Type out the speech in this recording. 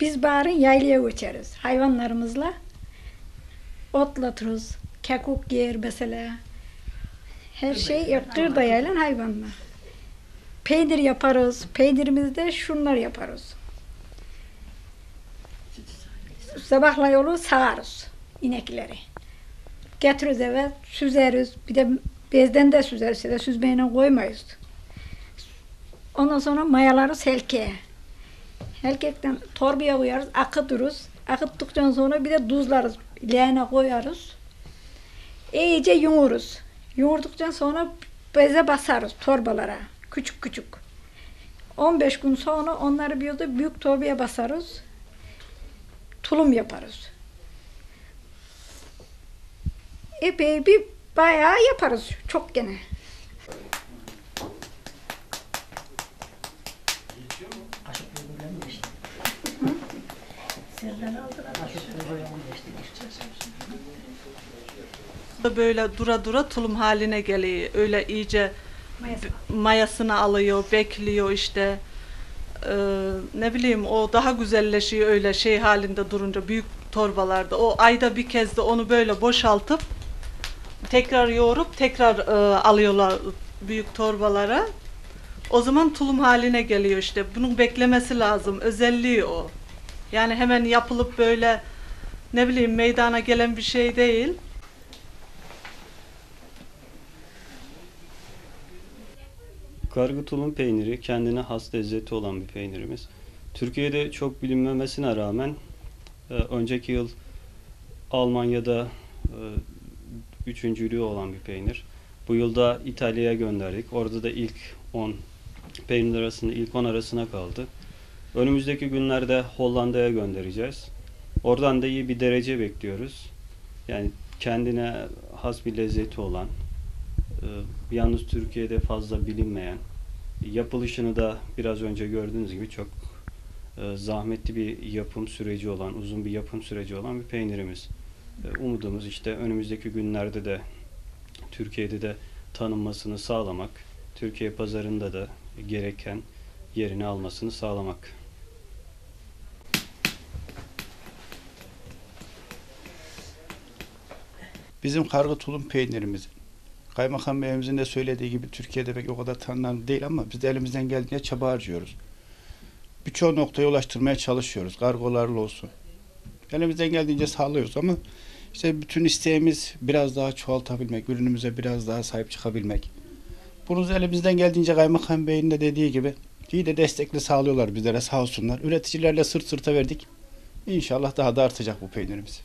Biz baharın yaylaya göçeriz. Hayvanlarımızla otlatırız. Kekuk yer mesela. Her şey kır da yaylan hayvanlar. Peynir yaparız. Peynirimizde şunlar yaparız. Sabahla yolu sağarız inekleri. Getiririz eve süzeriz. Bir de bezden de süzeriz. Ya da süzmeyle koymayız. Ondan sonra mayalarız helkeye. Helkekten torbaya koyarız, akıtırız. Akıttıktan sonra bir de tuzlarız. Leğene koyarız. İyice yoğururuz. Yoğurduktan sonra beze basarız torbalara. Küçük küçük. 15 gün sonra onları bir de büyük torbaya basarız. Tulum yaparız. Epey bir bayağı yaparız. Çok gene. Böyle dura dura tulum haline geliyor. Öyle iyice mayasını alıyor, bekliyor işte. Ee, ne bileyim o daha güzelleşiyor öyle şey halinde durunca büyük torbalarda. O ayda bir kez de onu böyle boşaltıp tekrar yoğurup tekrar e, alıyorlar büyük torbalara. O zaman tulum haline geliyor işte. Bunun beklemesi lazım. Özelliği o. Yani hemen yapılıp böyle ne bileyim meydana gelen bir şey değil. Kargı tulum peyniri kendine has lezzeti olan bir peynirimiz. Türkiye'de çok bilinmemesine rağmen e, önceki yıl Almanya'da e, üçüncülüğü olan bir peynir. Bu yılda İtalya'ya gönderdik. Orada da ilk 10 peynir arasında ilk 10 arasına kaldı. Önümüzdeki günlerde Hollanda'ya göndereceğiz. Oradan da iyi bir derece bekliyoruz. Yani kendine has bir lezzeti olan, e, yalnız Türkiye'de fazla bilinmeyen, yapılışını da biraz önce gördüğünüz gibi çok e, zahmetli bir yapım süreci olan, uzun bir yapım süreci olan bir peynirimiz. E, umudumuz işte önümüzdeki günlerde de Türkiye'de de tanınmasını sağlamak, Türkiye pazarında da gereken yerini almasını sağlamak. Bizim kargı tulum peynirimiz. Kaymakam Beyimizin de söylediği gibi Türkiye'de pek o kadar tanınan değil ama biz de elimizden geldiğince çaba harcıyoruz. Birçok noktaya ulaştırmaya çalışıyoruz. Kargolarla olsun. Elimizden geldiğince sağlıyoruz ama işte bütün isteğimiz biraz daha çoğaltabilmek, ürünümüze biraz daha sahip çıkabilmek. Bunu elimizden geldiğince Kaymakam Bey'in de dediği gibi iyi de destekli sağlıyorlar bizlere sağ olsunlar. Üreticilerle sırt sırta verdik. İnşallah daha da artacak bu peynirimiz.